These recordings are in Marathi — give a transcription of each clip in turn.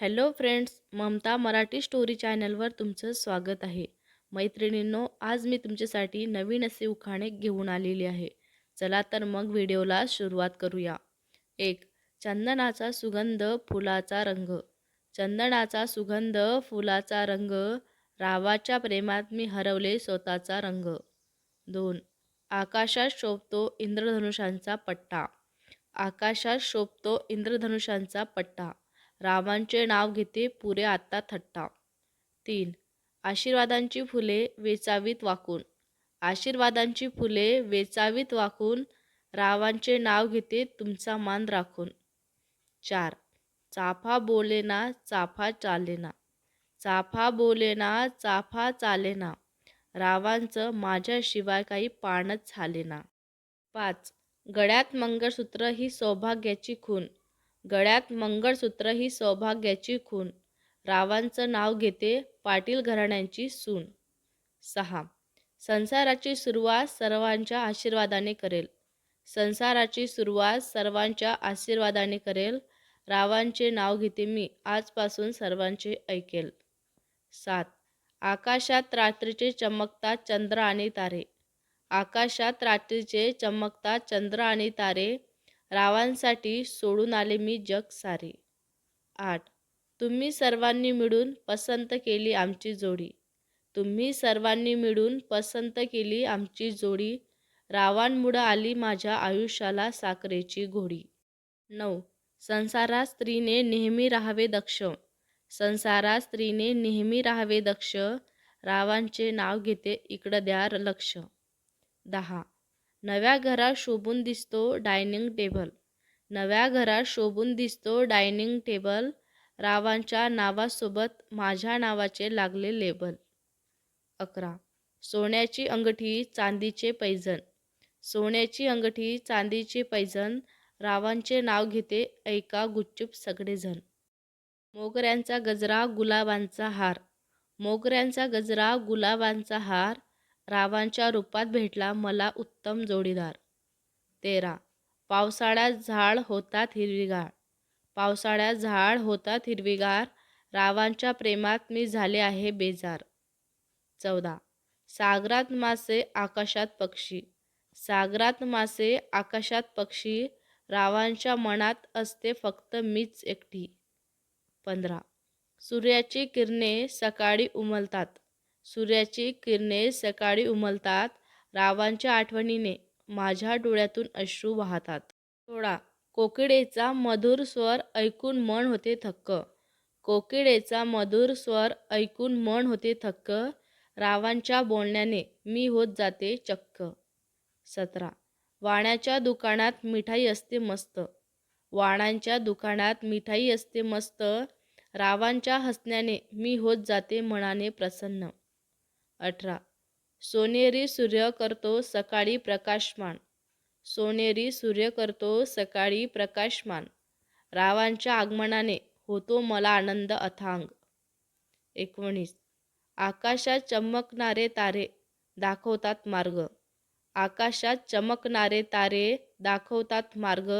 Hello friends Mamata Marathi story चॅनलवर तुमचं स्वागत आहे. मैत्रिणींनो आज मी तुमच्यासाठी नवीन असे उखाणे घेऊन आलेली आहे. चला तर मग व्हिडिओला सुरुवात करूया. एक चंदनाचा सुगंध फुलाचा रंग. चंदनाचा सुगंध फुलाचा रंग रावाच्या प्रेमात मी हरवले स्वतःचा रंग. दोन आकाशात शोभतो इंद्रधनुषांचा पट्टा. आकाशात शोभतो इंद्रधनुषांचा पट्टा. रामांचे नाव घेते पुरे आत्ता थट्टा. तीन. आशीर्वादांची फुले वेचावीत वाकून. आशीर्वादांची फुले वेचावीत वाकून रावांचे नाव घेते तुमचा मान राखून. चार. चाफा बोलेना चाफा चालेना. चाफा बोलेना चाफा चालेना. रावांचं माझ्याशिवाय काही पाणच झालेना. पाच. गळ्यात मंगळसूत्र ही सौभाग्याची खून गळ्यात मंगळसूत्र ही सौभाग्याची खून रावांचं नाव घेते पाटील घराण्यांची सून. सहा. संसाराची सुरुवात सर्वांच्या आशीर्वादाने करेल. संसाराची सुरुवात सर्वांच्या आशीर्वादाने करेल. रावांचे नाव घेते मी आजपासून सर्वांचे ऐकेल. सात. आकाशात रात्रीचे चमकतात चंद्र आणि तारे. आकाशात रात्रीचे चमकतात चंद्र आणि तारे रावांसाठी सोडून आले मी जग सारे. आठ. तुम्ही सर्वांनी मिळून पसंत केली आमची जोडी. तुम्ही सर्वांनी मिळून पसंत केली आमची जोडी. रावांमुळं आली माझ्या आयुष्याला साखरेची घोडी. नऊ. संसारात स्त्रीने नेहमी राहावे दक्ष. संसारात स्त्रीने नेहमी राहावे दक्ष. रावांचे नाव घेते इकडं द्या लक्ष. दहा. नव्या घरात शोभून दिसतो डायनिंग टेबल. नव्या घरात शोभून दिसतो डायनिंग टेबल. रावांच्या नावासोबत माझ्या नावाचे लागले लेबल. अकरा. सोन्याची अंगठी चांदीचे पैजण. सोन्याची अंगठी चांदीचे पैजण. रावांचे नाव घेते ऐका गुच्चूप सगळेजण. मोगऱ्यांचा गजरा गुलाबांचा हार. मोगऱ्यांचा गजरा गुलाबांचा हार. रावांच्या रूपात भेटला मला उत्तम जोडीदार. तेरा. पावसाळ्यात झाड होतात हिरवीगार. पावसाळ्यात झाड होतात हिरवीगार. रावांच्या प्रेमात मी झाले आहे बेजार. चौदा. सागरात मासे आकाशात पक्षी. सागरात मासे आकाशात पक्षी. रावांच्या मनात असते फक्त मीच एकटी. पंधरा. सूर्याची किरणे सकाळी उमलतात. सूर्याची किरणे सकाळी उमलतात रावांच्या आठवणीने माझ्या डोळ्यातून अश्रू वाहतात. सोळा कोकिडेचा मधुर स्वर ऐकून मन होते थक्क. कोकिडेचा मधुर स्वर ऐकून मन होते थक्क. रावांच्या बोलण्याने मी होत जाते चक्क. सतरा वाण्याच्या दुकानात मिठाई असते मस्त. वाणांच्या दुकानात मिठाई असते मस्त. रावांच्या हसण्याने मी होत जाते मनाने प्रसन्न. अठरा. सोनेरी सूर्य करतो सकाळी प्रकाशमान. सोनेरी सूर्य करतो सकाळी प्रकाशमान. रावांच्या आगमनाने होतो मला आनंद अथांग. एकोणीस. आकाशात चमकणारे तारे दाखवतात मार्ग. आकाशात चमकणारे तारे दाखवतात मार्ग.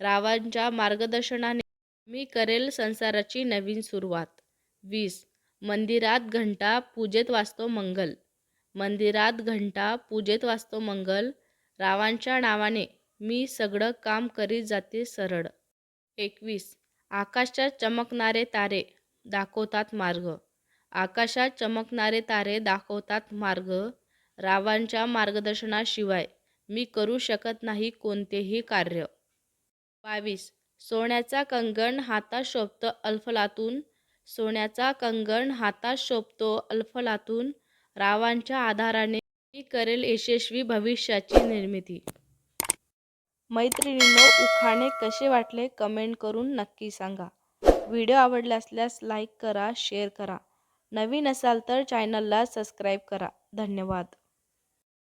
रावांच्या मार्गदर्शनाने मी करेल संसाराची नवीन सुरुवात. वीस. मंदिरात घंटा पूजेत वाचतो मंगल. मंदिरात घंटा पूजेत वाचतो मंगल. रावांच्या नावाने मी सगळं काम करीत जाते सरळ. एकवीस. आकाशात चमकणारे तारे दाखवतात मार्ग. आकाशात चमकणारे तारे दाखवतात मार्ग. रावांच्या मार्गदर्शनाशिवाय मी करू शकत नाही कोणतेही कार्य. बावीस. सोन्याचा कंगण हातात शोभतं अल्फलातून सोन्याचा कंगण हातात शोभतो अल्फलातून. रावांच्या आधाराने मी करेल यशस्वी भविष्याची निर्मिती. मैत्रिणींनो उखाणे कसे वाटले कमेंट करून नक्की सांगा. व्हिडिओ आवडला असल्यास लाईक करा शेअर करा. नवीन असाल तर चॅनलला सबस्क्राईब करा. धन्यवाद.